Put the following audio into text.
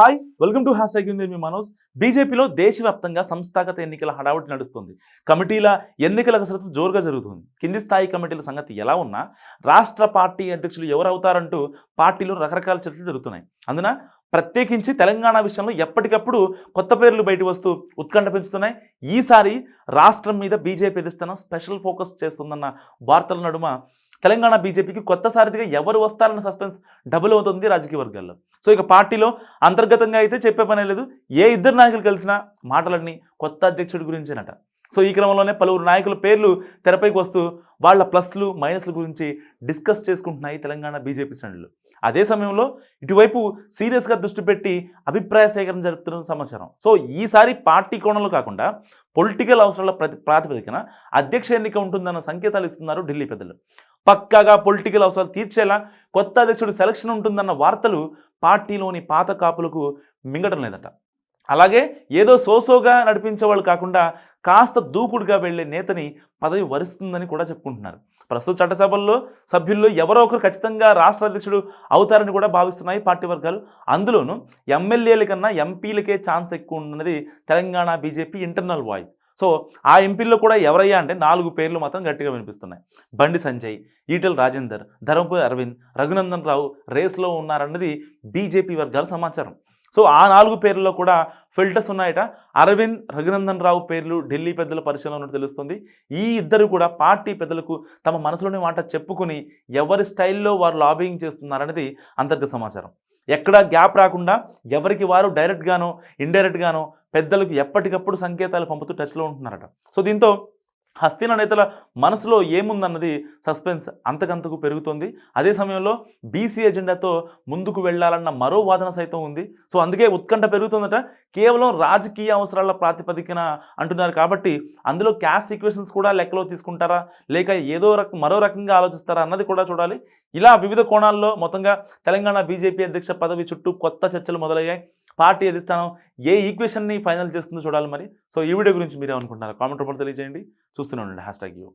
Hi welcome to hashtag మీ మనోజ్. బీజేపీలో దేశవ్యాప్తంగా సంస్థాగత ఎన్నికల హడావుడి నడుస్తుంది. కమిటీల ఎన్నికల కసరత్తు జోరుగా జరుగుతుంది. కింది స్థాయి కమిటీల సంగతి ఎలా ఉన్నా రాష్ట్ర పార్టీ అధ్యక్షులు ఎవరవుతారంటూ పార్టీలో రకరకాల చర్చలు జరుగుతున్నాయి. అందున ప్రత్యేకించి తెలంగాణ విషయంలో ఎప్పటికప్పుడు కొత్త పేర్లు బయట వస్తూ ఉత్కంఠ పెంచుతున్నాయి. ఈసారి రాష్ట్రం మీద బీజేపీ అధిష్టానం స్పెషల్ ఫోకస్ చేస్తుందన్న వార్తల నడుమ తెలంగాణ బీజేపీకి కొత్త సారథిగా ఎవరు వస్తారన్న సస్పెన్స్ డబుల్ అవుతుంది రాజకీయ వర్గాల్లో. సో ఇక పార్టీలో అంతర్గతంగా అయితే చెప్పే పనే లేదు. ఏ ఇద్దరు నాయకులు కలిసినా మాటలన్నీ కొత్త అధ్యక్షుడి గురించేనట. సో ఈ క్రమంలోనే పలువురు నాయకుల పేర్లు తెరపైకి వస్తూ వాళ్ళ ప్లస్లు మైనస్ల గురించి డిస్కస్ చేసుకుంటున్నాయి తెలంగాణ బీజేపీ శ్రేణులు. అదే సమయంలో ఇటువైపు సీరియస్గా దృష్టి పెట్టి అభిప్రాయ సేకరణ జరుపుతున్న సమాచారం. సో ఈసారి పార్టీ కోణంలో కాకుండా పొలిటికల్ అవసరాల ప్రతి ప్రాతిపదికన అధ్యక్ష ఎన్నిక ఉంటుందన్న సంకేతాలు ఇస్తున్నారు ఢిల్లీ పెద్దలు. పక్కాగా పొలిటికల్ అవసరాలు తీర్చేలా కొత్త అధ్యక్షుడు సెలక్షన్ ఉంటుందన్న వార్తలు పార్టీలోని పాత కాపులకు మింగటం లేదట. అలాగే ఏదో సోసోగా నడిపించే వాళ్ళు కాకుండా కాస్త దూకుడుగా వెళ్ళే నేతని పదవి వరిస్తుందని కూడా చెప్పుకుంటున్నారు. ప్రస్తుత చట్టసభల్లో సభ్యుల్లో ఎవరో ఒకరు ఖచ్చితంగా రాష్ట్ర అధ్యక్షుడు అవుతారని కూడా భావిస్తున్నాయి పార్టీ వర్గాలు. అందులోనూ ఎమ్మెల్యేల కన్నా ఎంపీలకే ఛాన్స్ ఎక్కువ ఉన్నది Telangana BJP internal voice. So ఆ ఎంపీల్లో కూడా ఎవరయ్యా అంటే నాలుగు పేర్లు మాత్రం గట్టిగా వినిపిస్తున్నాయి. బండి సంజయ్ ఈటెల రాజేందర్ ధర్మపురి అరవింద్ రఘునందన్ రావు రేస్లో ఉన్నారన్నది బీజేపీ వర్గాల సమాచారం. సో ఆ నాలుగు పేర్లలో కూడా ఫిల్టర్స్ ఉన్నాయట. అరవింద్ రఘునందన్ రావు పేర్లు ఢిల్లీ పెద్దల పరిశీలన ఉన్నట్టు తెలుస్తుంది. ఈ ఇద్దరు కూడా పార్టీ పెద్దలకు తమ మనసులోని మాట చెప్పుకుని ఎవరి స్టైల్లో వారు లాబింగ్ చేస్తున్నారనేది అంతర్గత సమాచారం. ఎక్కడా గ్యాప్ రాకుండా ఎవరికి వారు డైరెక్ట్గానో ఇండైరెక్ట్గానో పెద్దలకు ఎప్పటికప్పుడు సంకేతాలు పంపుతూ టచ్లో ఉంటున్నారట. సో దీంతో హస్తిన నేతల మనసులో ఏముందన్నది సస్పెన్స్ అంతకంతకు పెరుగుతోంది. అదే సమయంలో బీసీ ఎజెండాతో ముందుకు వెళ్ళాలన్న మరో వాదన సైతం ఉంది. సో అందుకే ఉత్కంఠ పెరుగుతుందట. కేవలం రాజకీయ అవసరాల ప్రాతిపదికన అంటున్నారు కాబట్టి అందులో క్యాస్ట్ ఈక్వేషన్స్ కూడా లెక్కలో తీసుకుంటారా? లేక ఏదో రకం మరో రకంగా ఆలోచిస్తారా అన్నది కూడా చూడాలి. ఇలా వివిధ కోణాల్లో మొత్తంగా తెలంగాణ బీజేపీ అధ్యక్ష పదవి చుట్టూ కొత్త చర్చలు మొదలయ్యాయి. పార్టీ అధిష్టానం ఏ ఈక్వేషన్ని ఫైనల్ చేస్తుందో చూడాలి మరి. సో ఈ వీడియో గురించి మీరేమనుకుంటున్నారు కామెంట్ రూపంలో తెలియజేయండి. చూస్తూనే ఉండండి. Hash tag you